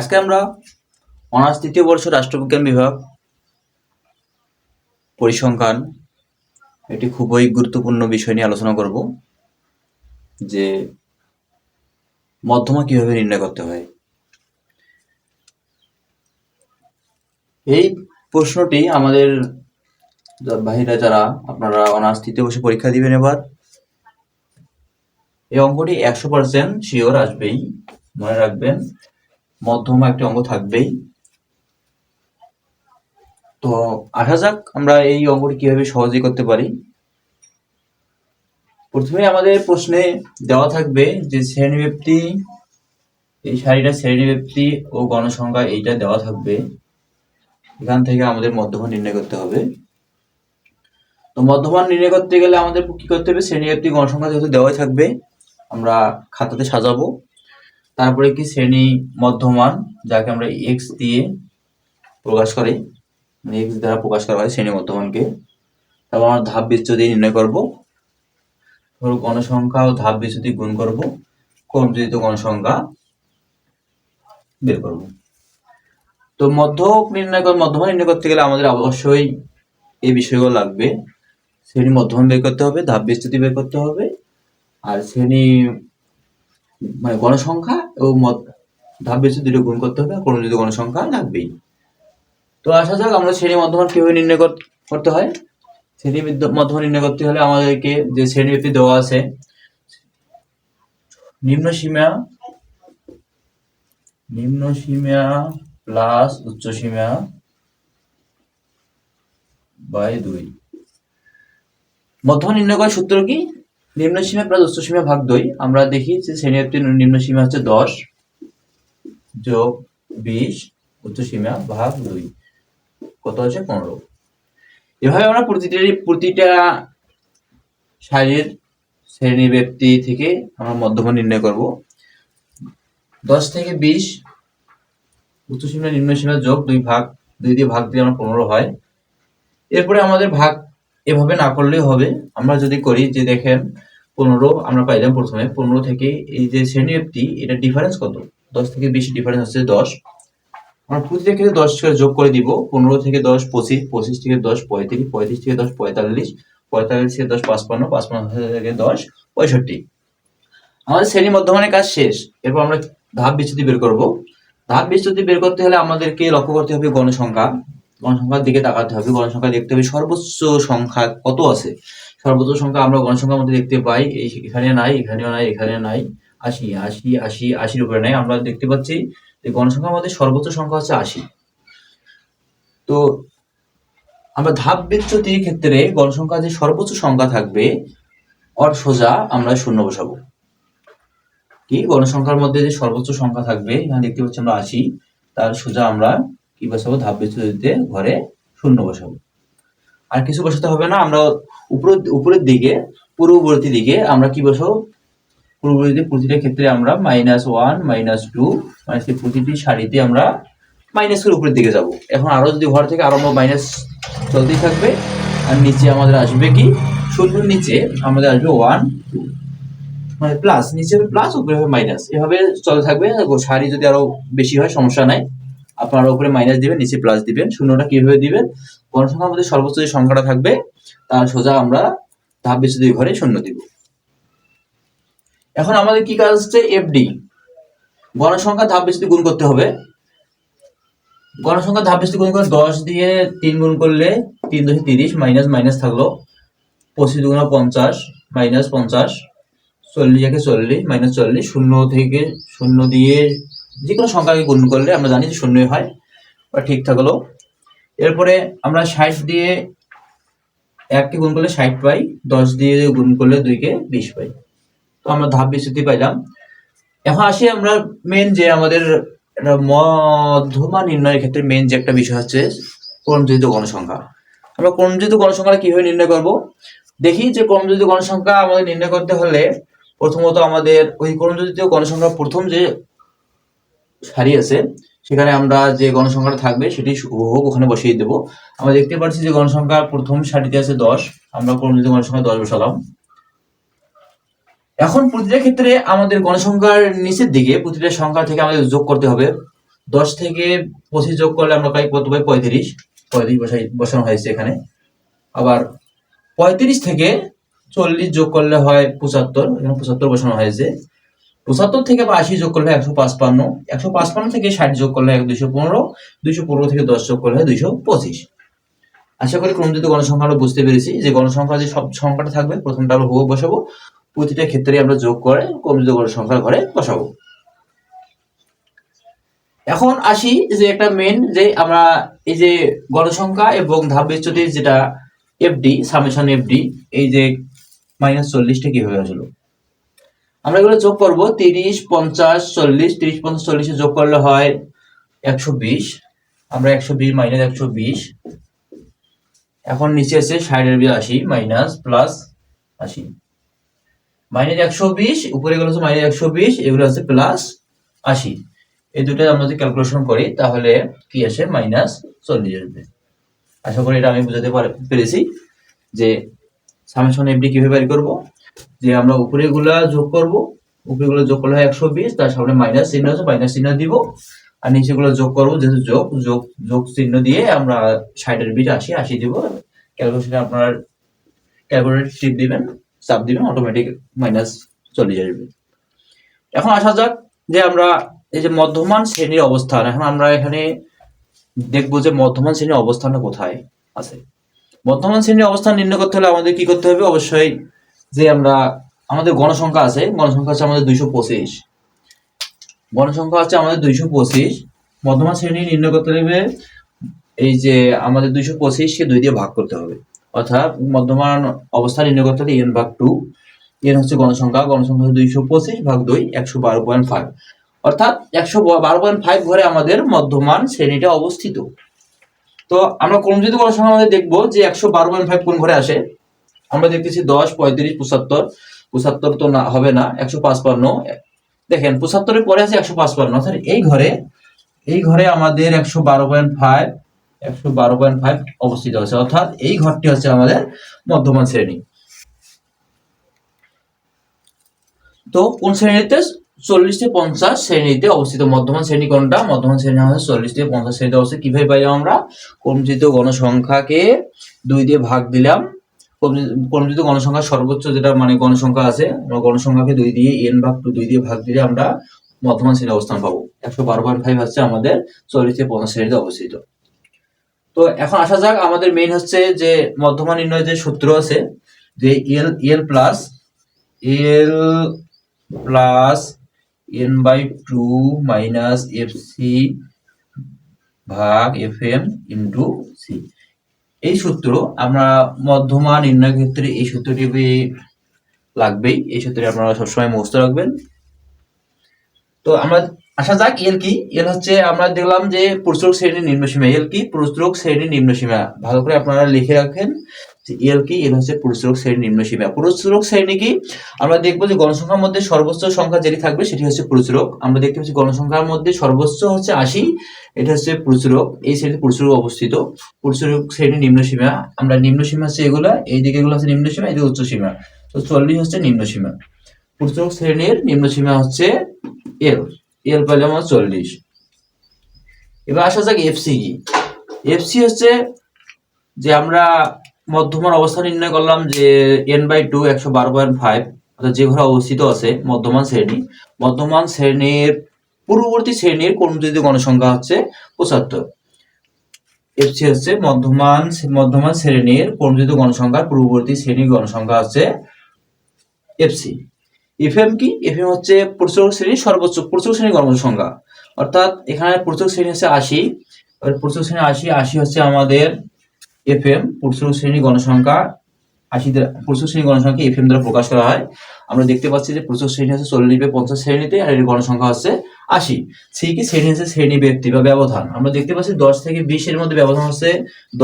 আজকে আমরা অনার্স তৃতীয় বর্ষ রাষ্ট্রবিজ্ঞান বিভাগ পরিসংখ্যান একটি খুবই গুরুত্বপূর্ণ বিষয় নিয়ে আলোচনা করব, যে মধ্যমা কীভাবে নির্ণয় করতে হয়। এই প্রশ্নটি আমাদের ভাইরা যারা আপনারা অনার্স তৃতীয় বর্ষে পরীক্ষা দিবেন এবার, এই অঙ্কটি একশো পার্সেন্ট শিওর আসবেই, মনে রাখবেন। মধ্যমা একটি অঙ্গ থাকবেই। তো আসা যাক আমরা এই অঙ্কটি কীভাবে সহজে করতে পারি। প্রথমে আমাদের প্রশ্নে দেওয়া থাকবে যে শ্রেণীব্যক্তি এই সারিটা শ্রেণীব্যক্তি ও গণসংখ্যা এইটা দেওয়া থাকবে। এখান থেকে আমাদের মধ্যমান নির্ণয় করতে হবে। তো মধ্যমান নির্ণয় করতে গেলে আমাদের কি করতে হবে? শ্রেণীব্যক্তি গণসংখ্যা যেহেতু দেওয়াই থাকবে, আমরা খাতাতে সাজাবো। তারপরে কি শ্রেণি মধ্যমান, যাকে আমরা এক্স দিয়ে প্রকাশ করে। মানে এক্স দ্বারা প্রকাশ করা হয় শ্রেণি মধ্যমানকে। তারপর আমরা ধাপ বিচ্যুতি নির্ণয় করব। ধরো গণসংখ্যা ও ধাপ বিচ্যুতি গুণ করব। ক্রমযোজিত গণসংখ্যা বের করব। তো মধ্য নির্ণয় মধ্যমান নির্ণয় করতে গেলে আমাদের অবশ্যই এই বিষয়গুলো লাগবে। শ্রেণি মধ্যমান বের করতে হবে, ধাপ বিচ্যুতি বের করতে হবে। আর শ্রেণি মানে গণসংখ্যা এবং মত ধাপ বিচ্যুতি দুটো গুণ করতে হবে, আর ক্রমযোজিত গণসংখ্যা লাগবেই তো আসা যাক আমরা শ্রেণি মধ্যমান কীভাবে নির্ণয় করতে হয়? শ্রেণি মধ্যমান নির্ণয় করতে হলে আমাদেরকে যে শ্রেণি ব্যক্তি দেওয়া আছে, নিম্ন সীমা নিম্ন সীমা প্লাস উচ্চ সীমা বাই দুই। মধ্যমান নির্ণয় করার সূত্র কি? নিম্ন সীমা প্লাস উচ্চ সীমা ভাগ দুই। আমরা দেখি যে শ্রেণি ব্যক্তির নিম্ন সীমা হচ্ছে দশ যোগ বিশ উচ্চ সীমা ভাগ দুই। কত হচ্ছে? পনেরো। এভাবে আমরা প্রতিটা প্রতিটা শ্রেণি ব্যক্তি থেকে আমরা মধ্যমান নির্ণয় করব। দশ থেকে বিশ উচ্চ সীমা নিম্ন সীমা যোগ দুই ভাগ, দুই দিয়ে ভাগ দিয়ে আমরা পনেরো হয়। এরপরে আমাদের ভাগ এভাবে না করলেও হবে। আমরা যদি করি যে দেখেন পনেরো আমরা পাইলাম প্রথমে, পনেরো থেকে এই যে শ্রেণি ব্যক্তি এটা ডিফারেন্স কত? দশ থেকে বিশ ডিফারেন্স হচ্ছে দশ। আমরা প্রতিটা ক্ষেত্রে দশ করে যোগ করে দিব, পনেরো থেকে দশ পঁচিশ পঁচিশ থেকে দশ পঁয়ত্রিশ পঁয়ত্রিশ থেকে দশ পঁয়তাল্লিশ পঁয়তাল্লিশ থেকে দশ পাঁচপান্ন পাঁচপান্ন থেকে দশ, পঁয়ষট্টি। আমাদের শ্রেণি মধ্যমানের কাজ শেষ। এরপর আমরা ধাপ বিচ্যুতি বের করব। ধাপ বিচ্যুতি বের করতে হলে আমাদেরকে লক্ষ্য করতে হবে গণসংখ্যা। গণসংখ্যার দিকে তাকাতে হবে, গণসংখ্যা দেখতে হবে সর্বোচ্চ সংখ্যা কত আছে। সর্বোচ্চ সংখ্যা আমরা গণসংখ্যার মধ্যে দেখতে পাই। এখানে নাই, এখানেও নাই এখানে নাই। আশি আশি আশি, আশির উপরে নাই। আমরা দেখতে পাচ্ছি যে গণসংখ্যার মধ্যে সর্বোচ্চ সংখ্যা হচ্ছে আশি। তো আমরা ধাপ বিচ্যুতির ক্ষেত্রে গণসংখ্যা যে সর্বোচ্চ সংখ্যা থাকবে অর সোজা আমরা শূন্য বসাবো। কি? গণসংখ্যার মধ্যে যে সর্বোচ্চ সংখ্যা থাকবে, এখানে দেখতে পাচ্ছি আমরা আশি। তার সোজা আমরা কি বসাবো? ধাপ বিচ্যুতিতে ঘরে শূন্য বসাবো। আর কিছু বসাতে হবে না, আমরা উপর, উপরের দিকে, পূর্ববর্তী দিকে আমরা কি বসাবো? পূর্ববর্তী প্রতিটা ক্ষেত্রে আমরা মাইনাস ওয়ান মাইনাস টু সেই প্রতিটি সারিতে আমরা মাইনাস করে উপরের দিকে যাব। এখন আরও যদি ঘর থেকে আরম্ভ মাইনাস চলতেই থাকবে, আর নিচে আমাদের আসবে কি? শূন্যর নিচে আমাদের আসবে ওয়ান মানে প্লাস নিচে প্লাস উপরে হবে মাইনাস এভাবে চলে থাকবে। সারি যদি আরও বেশি হয়, সমস্যা নাই। আপনারা উপরে মাইনাস দিবেন, নিচে প্লাস দিবেন, শূন্যটা কীভাবে দিবেন? গণসংখ্যার মধ্যে সর্বোচ্চ যে সংখ্যাটা থাকবে, তার সোজা আমরা ধাপ বিচ্যুতি ঘরে শূন্য দিব। এখন আমাদের কি কাজ হচ্ছে? এফডি গণসংখ্যা ধাপ বিচ্যুতি গুণ করতে হবে। গণসংখ্যা ধাপ বিচ্যুতি গুণ করে দশ দিয়ে তিন গুণ করলে তিন দশে তিরিশ মাইনাস মাইনাস থাকল। পঁচিশ দুগুণা পঞ্চাশ মাইনাস পঞ্চাশ, চল্লিশ একে চল্লিশ মাইনাস চল্লিশ, শূন্য থেকে শূন্য দিয়ে যে কোনো সংখ্যাকে গুণ করলে আমরা জানি যে শূন্যই হয় বা ঠিক থাকল। এরপরে আমরা ষাট দিয়ে এককে গুণ করলে ষাট পাই, দশ দিয়ে গুণ করলে দুইকে বিশ পাই। তো আমরা ধাপ বিস্তৃতি পাইলাম। এখন আসি আমরা মেন যে আমাদের মধ্যমা নির্ণয়ের ক্ষেত্রে মেন যে একটা বিষয় হচ্ছে ক্রমযোজিত গণসংখ্যা। আমরা ক্রমযোজিত গণসংখ্যা কীভাবে নির্ণয় করব? দেখি যে ক্রমযোজিত গণসংখ্যা আমাদের নির্ণয় করতে হলে প্রথমত আমাদের ওই ক্রমযোজিত গণসংখ্যার প্রথম যে সারি আছে সেখানে আমরা যে গণসংখ্যাটা থাকবে সেটি হোক ওখানে বসিয়ে দেবো। আমরা দেখতে পাচ্ছি যে গণসংখ্যা প্রথম সারিতে আছে দশ, আমরা ক্রমযোজিত গণসংখ্যা দশ বসালাম। এখন প্রতিটা ক্ষেত্রে আমাদের গণসংখ্যার নিচের দিকে প্রতিটা সংখ্যা থেকে আমাদের যোগ করতে হবে। দশ থেকে পঁচিশ যোগ করলে আমরা পাই কত? পাই পঁয়ত্রিশ। পঁয়ত্রিশ বসাই, বসানো হয়েছে এখানে। আবার পঁয়ত্রিশ থেকে চল্লিশ যোগ করলে হয় পঁচাত্তর, এখানে পঁচাত্তর বসানো হয়েছে। পঁচাত্তর থেকে বা আশি যোগ করলে একশো পাঁচপান্ন একশো পাঁচপান্ন থেকে ষাট যোগ করলে এক দুইশো পনেরো দুইশো পনেরো থেকে দশ যোগ করলে দুইশো পঁচিশ। আশা করি ক্রমযুক্ত গণসংখ্যা বুঝতে পেরেছি যে গণসংখ্যা যে সব সংখ্যাটা থাকবে, প্রথমটা আমরা হুবহু বসাবো। প্রতিটা ক্ষেত্রে আমরা যোগ করে ক্রমযুক্ত গণসংখ্যার ঘরে বসাবো। এখন আসি যে একটা মেন যে আমরা এই যে গণসংখ্যা এবং ধাপ বিচ্যুতির যেটা এফডি সামেশন এফডি এই যে মাইনাস চল্লিশটা কীভাবে আসলো? আমরা এগুলো যোগ করব, তিরিশ, পঞ্চাশ, চল্লিশ, তিরিশ, পঞ্চাশ, চল্লিশে যোগ করলে হয় একশো বিশ। আমরা একশো বিশ মাইনাস একশো বিশ। এখন নিচে আছে ষাটের বিল আশি মাইনাস প্লাস আশি। মাইনাস একশো বিশ, উপরে গেলে হচ্ছে মাইনাস একশো বিশ, এগুলো হচ্ছে প্লাস আশি। এই দুটো আমরা যদি ক্যালকুলেশন করি, তাহলে কি আসে? মাইনাস চল্লিশ আসবে। আশা করি এটা আমি বুঝাতে পার- পেরেছি যে সামেশন এফডি কীভাবে বের করব? যে আমরা উপরে গুলা যোগ করব উপরে গুলো যোগ করলে হয় একশো বিশ, তার সামনে মাইনাস চিহ্ন আছে, মাইনাস চিহ্ন দিব। আর নিচে গুলো যোগ করব, যেহেতু যোগ যোগ যোগ চিহ্ন দিয়ে আমরা ষাটের বিশ আশি আশি দিব। ক্যালকুলেশনে আপনার ক্যালকুলেটর টিপ দিবেন, চাপ দিবেন অটোমেটিক মাইনাস চলে যাবে এখন আসা যাক যে আমরা এই যে মধ্যমান শ্রেণির অবস্থান, এখন আমরা এখানে দেখব যে মধ্যমান শ্রেণির অবস্থানটা কোথায় আছে। মধ্যমান শ্রেণির অবস্থান নির্ণয় করতে হলে আমাদের কি করতে হবে? অবশ্যই যে আমরা, আমাদের গণসংখ্যা আছে গণসংখ্যা আছে আমাদের দুইশো পঁচিশ। গণসংখ্যা আছে আমাদের দুইশো পঁচিশ। মধ্যমান শ্রেণি নির্ণয় করতে এই যে আমাদের দুইশো পঁচিশকে দুই দিয়ে ভাগ করতে হবে। অর্থাৎ মধ্যমান অবস্থা নির্ণয় করতে হলে এন ভাগ টু এন হচ্ছে গণসংখ্যা গণসংখ্যা হচ্ছে দুইশো পঁচিশ ভাগ দুই, একশো বারো পয়েন্ট ফাইভ অর্থাৎ একশো বারো পয়েন্ট ফাইভ ঘরে আমাদের মধ্যমান শ্রেণীটা অবস্থিত। তো আমরা ক্রমযুক্ত গণসংখ্যা আমাদের দেখব যে একশো বারো পয়েন্ট ফাইভ কোন ঘরে আসে? আমরা দেখতেছি দশ, পঁয়ত্রিশ, পঁচাত্তর। পঁচাত্তর তো না, হবে না, একশো পাঁচপান্ন। দেখেন, পঁচাত্তরের পরে আছে একশো পাঁচপান্ন। অর্থাৎ এই ঘরে এই ঘরে আমাদের একশো বারো পয়েন্ট ফাইভ, একশো বারো পয়েন্ট ফাইভ অবস্থিত আছে। অর্থাৎ এই ঘরটি হচ্ছে আমাদের মধ্যমান শ্রেণি। তো কোন শ্রেণীতে? চল্লিশ থেকে পঞ্চাশ শ্রেণীতে অবস্থিত মধ্যমান শ্রেণি কোনটা? মধ্যমান শ্রেণি আমাদের চল্লিশ থেকে পঞ্চাশ শ্রেণীতে অবস্থিত। কীভাবে পাইলাম আমরা? কর্মজিত গণসংখ্যাকে দুই দিয়ে ভাগ দিলাম। কর্মজিত গণসংখ্যা সর্বোচ্চ যেটা মানে গণসংখ্যা আছে গণসংখ্যাকে দুই দিয়ে এন ভাগ টু দুই দিয়ে ভাগ দিলে আমরা মধ্যমান শ্রেণি অবস্থান পাবো। একশো বারো পয়েন্ট ফাইভ হচ্ছে আমাদের চল্লিশ থেকে পঞ্চাশ শ্রেণীতে অবস্থিত। তো এখন আসা যাক, আমাদের মেইন হচ্ছে যে মধ্যমান নির্ণয় যে সূত্র আছে, যে L L plus L plus N by two minus F C ভাগ এফ এম ইন্টু সি এই সূত্র আমরা মধ্যমা নির্ণয় ক্ষেত্রে এই সূত্রটি লাগবেই। এই সূত্রে আপনারা সবসময় মুখস্থ রাখবেন। তো আমরা, আসা যাক, এল কি? এল হচ্ছে, আমরা দেখলাম যে প্রচুরক শ্রেণির নিম্নসীমা। এল কি? প্রচুরক শ্রেণির নিম্নসীমা। ভালো করে আপনারা লিখে রাখেন। যে এল কি এল হচ্ছে প্রচুরক শ্রেণির নিম্নসীমা প্রচুরক শ্রেণি কি? আমরা দেখব যে গণসংখ্যার মধ্যে সর্বোচ্চ সংখ্যা যেটি থাকবে সেটি হচ্ছে প্রচুরক আমরা দেখতে পাচ্ছি গণসংখ্যার মধ্যে সর্বোচ্চ হচ্ছে আশি, এটা হচ্ছে প্রচুরক এই শ্রেণীতে প্রচুরক অবস্থিত। প্রচুরক শ্রেণি নিম্নসীমা আমরা নিম্নসীমা হচ্ছে এগুলা এই দিকে এগুলো হচ্ছে নিম্নসীমা এই উচ্চ সীমা। তো চল্লিশ হচ্ছে নিম্ন নিম্নসীমা প্রচুরক শ্রেণির নিম্নসীমা হচ্ছে এল এল পেলে আমার চল্লিশ। এবার আসা যাক এফসি কি। এফসি হচ্ছে যে আমরা মধ্যমান অবস্থা নির্ণয় করলাম যে এন বাই টু একশো বারো পয়েন্ট ফাইভ অর্থাৎ যে ঘরে অবস্থিত আছে মধ্যমান শ্রেণি। মধ্যমান শ্রেণির, পূর্ববর্তী শ্রেণির কর্মযোগ্য গণসংখ্যা হচ্ছে পঁচাত্তর। এফসি হচ্ছে মধ্যমান মধ্যমান শ্রেণির কর্মযোগ্য গণসংখ্যার পূর্ববর্তী শ্রেণির গণসংখ্যা হচ্ছে এফসি এফএম কি? এফএম হচ্ছে প্রচুর শ্রেণির সর্বোচ্চ, প্রচুর শ্রেণির গণসংখ্যা। অর্থাৎ এখানে প্রচুর শ্রেণি হচ্ছে আশি প্রচুর শ্রেণি আশি আশি হচ্ছে আমাদের এফএম প্রচুর শ্রেণি গণসংখ্যা আশি প্রচুর শ্রেণি গণসংখ্যা এফ এম দ্বারা প্রকাশ করা হয়। আমরা দেখতে পাচ্ছি যে প্রচুর শ্রেণি হচ্ছে চল্লিশ পঞ্চাশ শ্রেণীতে আর এর গণসংখ্যা হচ্ছে আশি। সেই কি শ্রেণি হচ্ছে শ্রেণি ব্যক্তি বা ব্যবধান। আমরা দেখতে পাচ্ছি দশ থেকে বিশ এর মধ্যে ব্যবধান হচ্ছে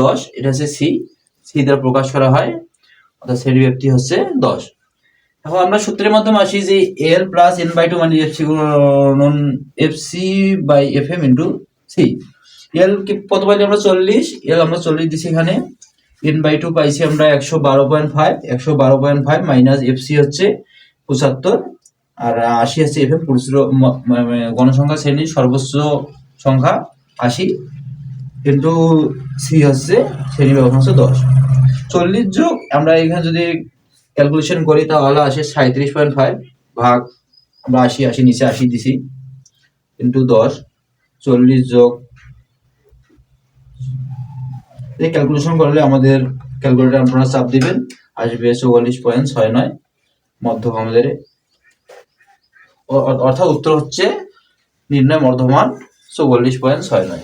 দশ, এটা হচ্ছে সি। সি দ্বারা প্রকাশ করা হয়। অর্থাৎ শ্রেণি ব্যক্তি হচ্ছে দশ। এখন আমরা সূত্রের মাধ্যমে আসি যে L plus N by two মানে F C F C by F M into C L কি, কত পাইলি আমরা চল্লিশ? এল আমরা চল্লিশ দিছি এখানে। এন বাই টু পাইছি আমরা একশো বারো পয়েন্ট ফাইভ একশো বারো পয়েন্ট ফাইভ মাইনাস এফসি হচ্ছে পঁচাত্তর। আর আশি হচ্ছে এফ এম গণসংখ্যা শ্রেণির সর্বোচ্চ সংখ্যা আশি। কিন্তু সি হচ্ছে শ্রেণি ব্যবধান দশ। চল্লিশ যোগ আমরা এখানে যদি ক্যালকুলেশন করি, তাহলে আসে সাঁত্রিশ পয়েন্ট ফাইভ ভাগ, আমরা আশি আশি নিচে আশি দিছি। কিন্তু দশ। চল্লিশ যোগ এই ক্যালকুলেশন করলে আমাদের ক্যালকুলেটর আপনারা চাপ দিবেন। আসবে চৌয়াল্লিশ পয়েন্ট ছয় নয়, মধ্যক আমাদের অর্থাৎ উত্তর হচ্ছে নির্ণয় মর্ধমান চৌয়াল্লিশ পয়েন্ট ছয় নয়।